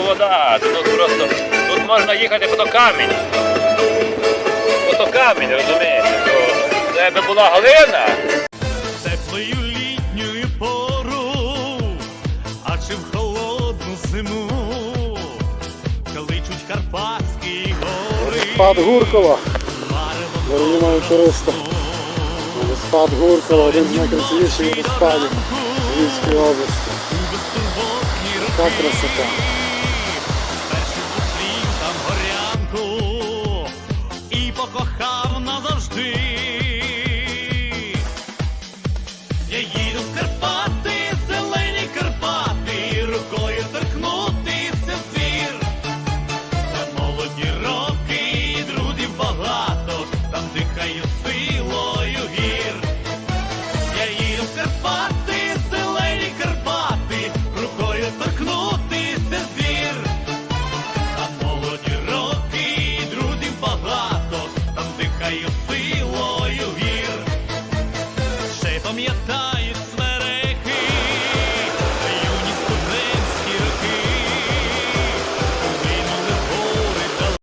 вода, тут просто тут можна їхати по то камінь. По то камінь, розумієте? То це би була Галина. теплою літньою пору, а чи в холодну зиму кличуть Карпатські гори. Спад Гуркова, дорогі мої туристи. Водоспад Гуркова, один з найкрасивіших водоспадів Львівської області. Така красота. Карпати, зелені Карпати, рукою торкнутися звір, Там молоді роки, друзів багато, там дихаю